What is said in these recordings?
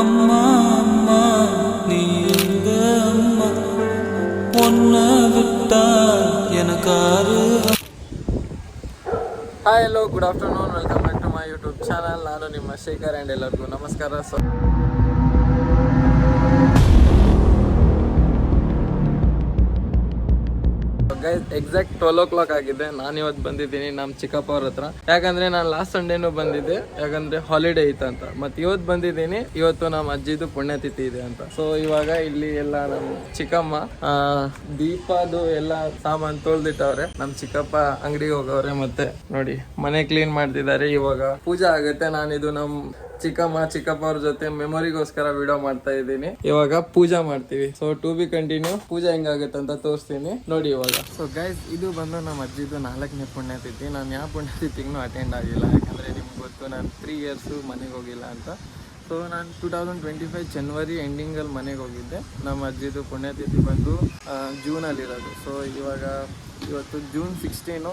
அம்மா அம்மா நீ எங்க அம்மா உன்னை விட்டா எனக்காரு hi hello good afternoon welcome back to my YouTube channel ನಾನು ನಿಮ್ಮ ಶೇಖರ್ ಆ್ಯಂಡ್ ಎಲ್ಲರಿಗೂ ನಮಸ್ಕಾರ so guys exact twelve o'clock ಆಗಿದೆ. ನಾನು ಇವತ್ತು ಬಂದಿದ್ದೀನಿ ನಮ್ಮ ಚಿಕ್ಕಪ್ಪ ಅವ್ರ ಹತ್ರ. ಯಾಕಂದ್ರೆ ನಾನು ಲಾಸ್ಟ್ ಸಂಡೇನು ಬಂದಿದ್ದೆ. ಯಾಕಂದ್ರೆ ಹಾಲಿಡೇ ಇತ್ತಂತ ಮತ್ತೆ ಇವತ್ತು ಬಂದಿದ್ದೀನಿ. ಇವತ್ತು ನಮ್ಮ ಅಜ್ಜಿದು ಪುಣ್ಯತಿಥಿ ಇದೆ ಅಂತ. ಸೊ ಇವಾಗ ಇಲ್ಲಿ ಎಲ್ಲ ನಮ್ಮ ಚಿಕ್ಕಮ್ಮ ದೀಪದು ಎಲ್ಲ ಸಾಮಾನು ತೊಳ್ದಿಟ್ಟವ್ರೆ. ನಮ್ಮ ಚಿಕ್ಕಪ್ಪ ಅಂಗಡಿಗೆ ಹೋಗವ್ರೆ ಮತ್ತೆ. ನೋಡಿ, ಮನೆ ಕ್ಲೀನ್ ಮಾಡ್ತಿದ್ದಾರೆ. ಇವಾಗ ಪೂಜೆ ಆಗುತ್ತೆ. ನಾನಿದು ನಮ್ಮ ಚಿಕ್ಕಮ್ಮ ಚಿಕ್ಕಪ್ಪ ಅವ್ರ ಜೊತೆ ಮೆಮೊರಿಗೋಸ್ಕರ ವಿಡಿಯೋ ಮಾಡ್ತಾ ಇದ್ದೀನಿ. ಇವಾಗ ಪೂಜಾ ಮಾಡ್ತೀವಿ. So to be continue puja ಹೆಂಗಾಗುತ್ತೆ ಅಂತ ತೋರಿಸ್ತೀನಿ. ನೋಡಿ ಇವಾಗ. ಸೊ ಗೈಸ್ ಇದು ಬಂದು ನಮ್ಮ ಅಜ್ಜಿದು ನಾಲ್ಕನೇ ಪುಣ್ಯತಿಥಿ. ನಾನು ಯಾವ ಪುಣ್ಯತಿಥಿಗೂ ಅಟೆಂಡ್ ಆಗಿಲ್ಲ. ಯಾಕಂದ್ರೆ ನಿಮ್ಗೆ ಗೊತ್ತು, ನಾನು ತ್ರೀ ಇಯರ್ಸು ಮನೆಗೆ ಹೋಗಿಲ್ಲ ಅಂತ. ಸೊ ನಾನು two thousand twenty five January ಎಂಡಿಂಗಲ್ಲಿ ಮನೆಗೆ ಹೋಗಿದ್ದೆ. ನಮ್ಮ ಅಜ್ಜಿದು ಪುಣ್ಯತಿಥಿ ಬಂದು ಜೂನಲ್ಲಿರೋದು ಸೊ ಇವಾಗ ಇವತ್ತು ಜೂನ್ ಸಿಕ್ಸ್ಟೀನು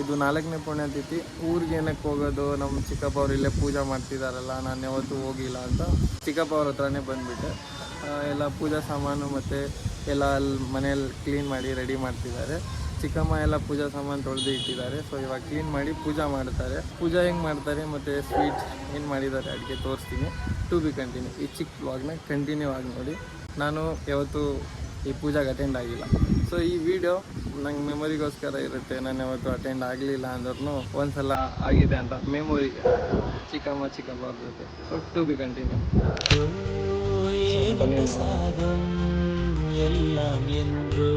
ಇದು ನಾಲ್ಕನೇ ಪುಣ್ಯತಿಥಿ. ಊರಿಗೆ ಏನಕ್ಕೆ ಹೋಗೋದು? ನಮ್ಮ ಚಿಕ್ಕಪ್ಪ ಅವ್ರು ಇಲ್ಲೇ ಪೂಜೆ ಮಾಡ್ತಿದಾರಲ್ಲ, ನಾನು ಯಾವತ್ತೂ ಹೋಗಿಲ್ಲ ಅಂತ ಚಿಕ್ಕಪ್ಪ ಅವ್ರ ಹತ್ರನೇ ಬಂದುಬಿಟ್ಟೆ. ಎಲ್ಲ ಪೂಜಾ ಸಾಮಾನು ಮತ್ತು ಎಲ್ಲ ಅಲ್ಲಿ ಮನೆಯಲ್ಲಿ ಕ್ಲೀನ್ ಮಾಡಿ ರೆಡಿ ಮಾಡ್ತಿದ್ದಾರೆ. ಚಿಕ್ಕಮ್ಮ ಎಲ್ಲ ಪೂಜಾ ಸಾಮಾನು ತೊಳೆದು ಇಟ್ಟಿದ್ದಾರೆ. ಸೊ ಇವಾಗ ಕ್ಲೀನ್ ಮಾಡಿ ಪೂಜಾ ಮಾಡ್ತಾರೆ. ಪೂಜಾ ಹೆಂಗೆ ಮಾಡ್ತಾರೆ ಮತ್ತು ಸ್ವೀಟ್ ಏನು ಮಾಡಿದ್ದಾರೆ ಅಡುಗೆ ತೋರಿಸ್ತೀನಿ. ಟು ಬಿ ಕಂಟಿನ್ಯೂ ಈ ಚಿಕ್ಕ ವಾಗ್ನ ಕಂಟಿನ್ಯೂ ಆಗಿ ನೋಡಿ. ನಾನು ಯಾವತ್ತೂ ಈ ಪೂಜಾಗೆ ಅಟೆಂಡ್ ಆಗಿಲ್ಲ ಸೊ ಈ ವಿಡಿಯೋ ನಂಗೆ ಮೆಮೊರಿಗೋಸ್ಕರ ಇರುತ್ತೆ ನಾನು ಯಾವತ್ತು ಅಟೆಂಡ್ ಆಗಲಿಲ್ಲ ಅಂದ್ರೂ ಒಂದ್ಸಲ ಆಗಿದೆ ಅಂತ ಮೆಮೊರಿ ಚಿಕ್ಕಮ್ಮ ಚಿಕ್ಕಪ್ಪ ಅವ್ರ ಜೊತೆ ಸೊ ಟು ಬಿ ಕಂಟಿನ್ಯೂ சாதம் எல்லாம் என்று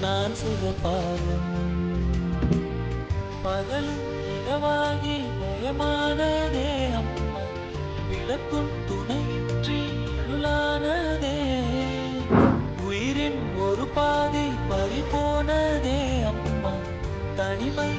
நான் சுக பாவம் பகலும் இரவாகி பயமானதே அம்மா விளக்கும் துணையின்றி இருளானதே உயிரின் ஒரு பாதை பறி போனதே அம்மா. தனிமை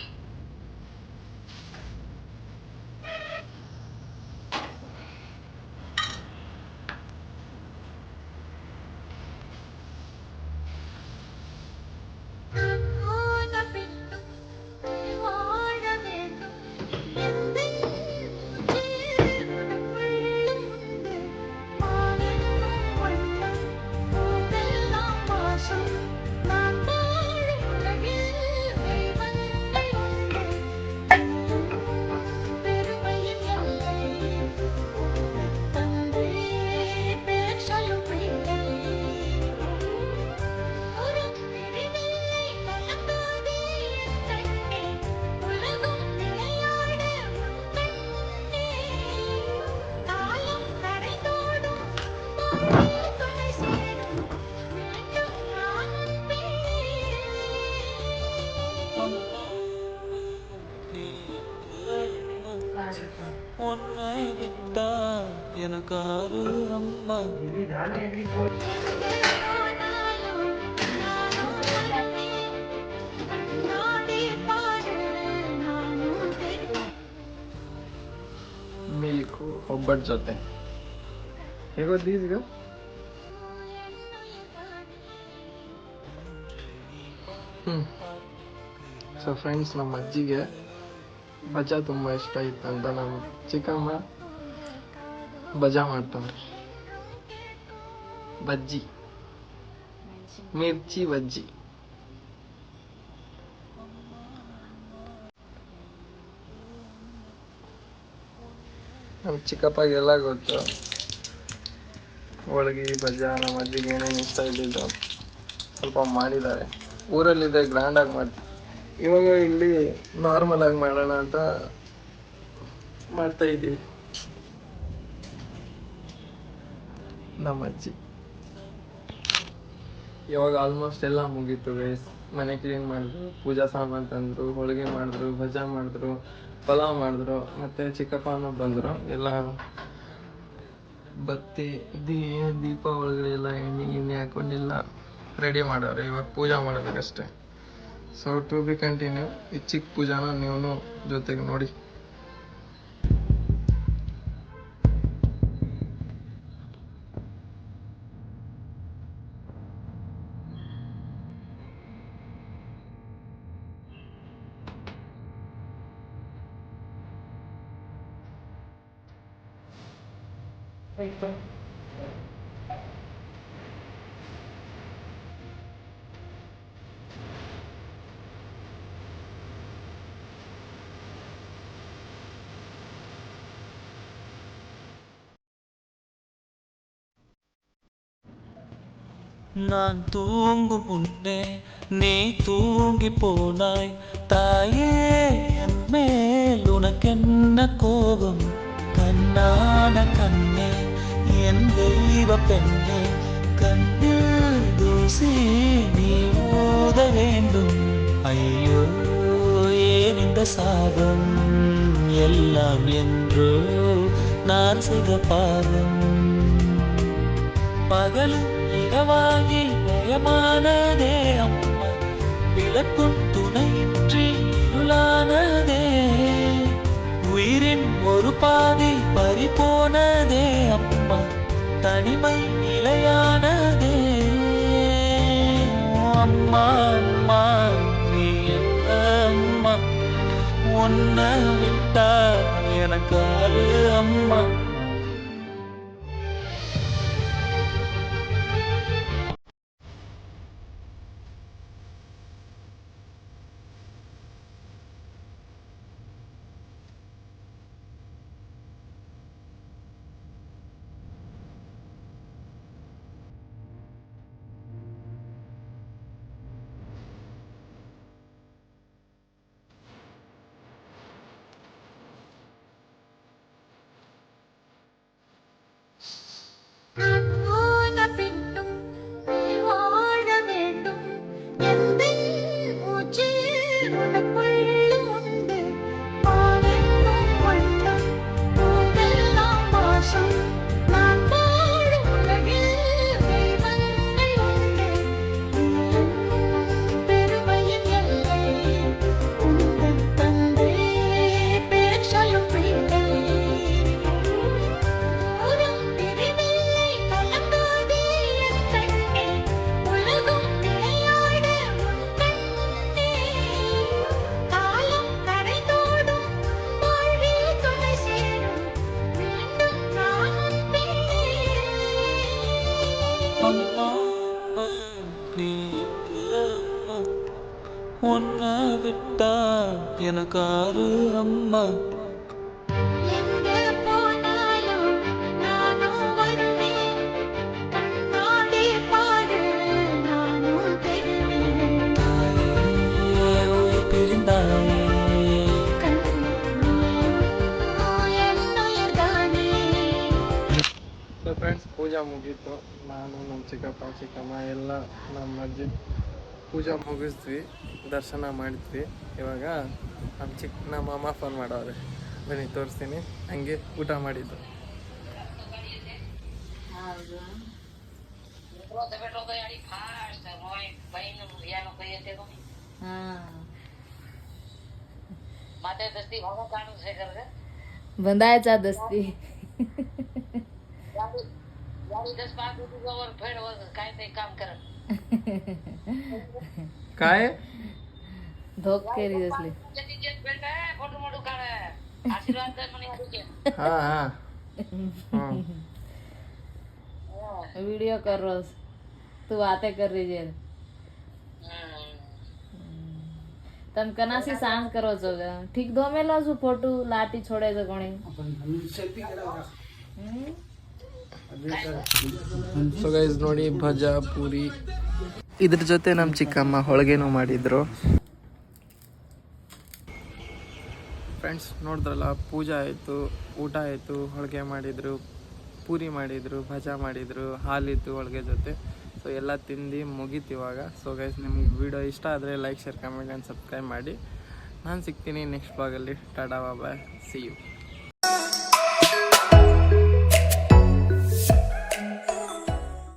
कारु अम्मा। मिल्क और बट जाते हैं। एक बार दीजिएगा सो फ्रेंड्स ना हम्म। मज्जी गया बचा तुम्हारा स्टाइल तंदा ना। चिका ಬಜಾ ಮಾಡ್ತಾವ್ರಿ. ಬಜ್ಜಿ. ಮಿರ್ಚಿ ಬಜ್ಜಿ. ನಮ್ಮ ಚಿಕ್ಕಪ್ಪಗೆಲ್ಲ ಗೊತ್ತು. ಹೋಳಿಗೆ ಬಜಾ ನಮ್ಮ ಅಜ್ಜಿಗೆ ಏನೇನು ಇಷ್ಟ ಇದ್ದಿದ್ದು ಸ್ವಲ್ಪ ಮಾಡಿದ್ದಾರೆ. ಊರಲ್ಲಿದೆ ಗ್ರ್ಯಾಂಡಾಗಿ ಮಾಡ್ತೀವಿ ಇವಾಗ ಇಲ್ಲಿ ನಾರ್ಮಲ್ ಆಗಿ ಮಾಡೋಣ ಅಂತ ಮಾಡ್ತಾ ಇದ್ದೀವಿ. ನಮ್ಮ ಅಜ್ಜಿ. ಇವಾಗ ಆಲ್ಮೋಸ್ಟ್ ಎಲ್ಲ ಮುಗೀತು ಗೈಸ್ ಮನೆ ಕ್ಲೀನ್ ಮಾಡಿದ್ರು, ಪೂಜಾ ಸಾಮಾನು ತಂದ್ರು, ಹೋಳಿಗೆ ಮಾಡಿದ್ರು, ಭಜಾ ಮಾಡಿದ್ರು, ಪಲಾವ್ ಮಾಡಿದ್ರು, ಮತ್ತೆ ಚಿಕ್ಕಪ್ಪನೂ ಬಂದರು. ಎಲ್ಲ ಬತ್ತಿ, ದೀ ದೀಪ ಒಳಗಡೆ ಎಲ್ಲ ಎಣ್ಣೆ ಗಿಣ್ಣೆ ಹಾಕೊಂಡೆಲ್ಲ ರೆಡಿ ಮಾಡವ್ರೆ ಇವಾಗ ಪೂಜೆ ಮಾಡಬೇಕಷ್ಟೆ ಸೊ ಟು ಬಿ ಕಂಟಿನ್ಯೂ ಈ ಚಿಕ್ಕ ಪೂಜಾನ ನೀವು ಜೊತೆಗೆ ನೋಡಿ. நான் தூங்கும் முன்னே நீ தூங்கி போனாய். தாயே என் மேல் உனக்கென்ன கோபம்? கண்ணான கண்ணே என் தெய்வ பெண்ணே கண்ணில் தூசி நீ ஊத வேண்டும் ஐயோ ஏன் இந்த சாபம் எல்லாம் என்றோ நான் செய்த பாவம் பகலும் இரவாகி பயமானதே அம்மா விளக்கும் துணையின்றி இருளானதே உயிரின் ஒரு பாதி பறி போனதே அம்மா தனிமை நிலையானதே. அம்மா அம்மா நீ அம்மா? உன்னை விட்டா எனக்கு அம்மா. ಕಾರು ಅಮ್ಮ. ಫ್ರೆಂಡ್ಸ್ ಪೂಜೆ ಮುಗೀತು. ನಾನು ನಮ್ಮ ಚಿಕ್ಕಪ್ಪ ಚಿಕ್ಕಮ್ಮ ಎಲ್ಲ ನಮ್ಮ ಅಜ್ಜಿ ಪೂಜಾ ಮುಗಿಸ್ದ್ವಿ ದರ್ಶನ ಮಾಡಿದ್ವಿ ಇವಾಗ ನಮ್ಮ ಚಿಕ್ಕ ನಮ್ಮ ಅಮ್ಮ ಫೋನ್ ಮಾಡವ್ರೆ ಬನ್ನಿ ತೋರಿಸ್ತೀನಿ ಹಂಗೆ ಊಟ ಮಾಡಿದ್ದು બંધાય ચા દસ્તી काय ધોક કરી દસલી हा हा हं. વિડીયો કરો તું વાતે કરી છે તમે કનાસી સાંજ કરો છો ઠીક ધોમેલો છું ફોટું લાટી છોડે છે ઘણી હમ? ಸೊ ಗೈಸ್ ನೋಡಿ ಭಜಾ, ಪೂರಿ. ಇದ್ರ ಜೊತೆ ನಮ್ಮ ಚಿಕ್ಕಮ್ಮ ಹೋಳಿಗೆನೂ ಮಾಡಿದ್ರು. ಫ್ರೆಂಡ್ಸ್ ನೋಡಿದ್ರಲ್ಲ, ಪೂಜೆ ಆಯಿತು, ಊಟ ಆಯಿತು, ಹೋಳಿಗೆ ಮಾಡಿದರು, ಪೂರಿ ಮಾಡಿದರು, ಭಜಾ ಮಾಡಿದರು, ಹಾಲಿತ್ತು ಹೋಳಿಗೆ ಜೊತೆ. ಸೊ ಎಲ್ಲ ತಿಂದು ಮುಗೀತು ಇವಾಗ. ಸೊ ಗೈಸ್ ನಿಮ್ಗೆ ವಿಡಿಯೋ ಇಷ್ಟ ಆದರೆ like share comment and subscribe ಮಾಡಿ. ನಾನು ಸಿಗ್ತೀನಿ ನೆಕ್ಸ್ಟ್ ಬ್ಲಾಗಲ್ಲಿ ಟಾಟಾ ಬಾಬಾ ಸಿ ಯು